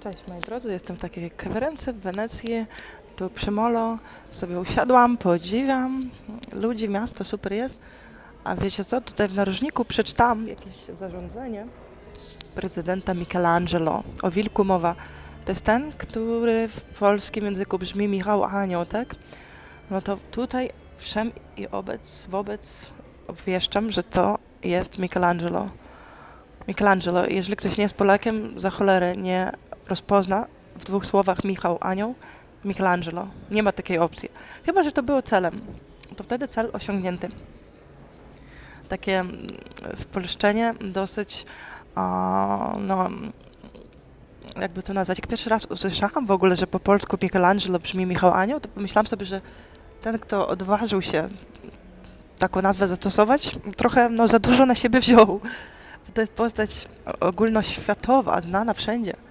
Cześć moi drodzy, jestem w takiej kawiarence w Wenecji, tu przy Molo, sobie usiadłam, podziwiam ludzi, miasto, super jest. A wiecie co, tutaj w narożniku przeczytałam jakieś zarządzenie prezydenta Michelangelo, o wilku mowa. To jest ten, który w polskim języku brzmi Michał Anioł, tak? No to tutaj wszem i obec, wobec obwieszczam, że to jest Michelangelo. Michelangelo, jeżeli ktoś nie jest Polakiem, za cholerę nie rozpozna w dwóch słowach Michał Anioł, Michelangelo. Nie ma takiej opcji. Chyba, że to było celem. To wtedy cel osiągnięty. Takie mm, spolszczenie dosyć, no, jakby to nazwać. Jak pierwszy raz usłyszałam w ogóle, że po polsku Michelangelo brzmi Michał Anioł, to pomyślałam sobie, że ten, kto odważył się taką nazwę zastosować, trochę no, za dużo na siebie wziął. To jest postać ogólnoświatowa, znana wszędzie.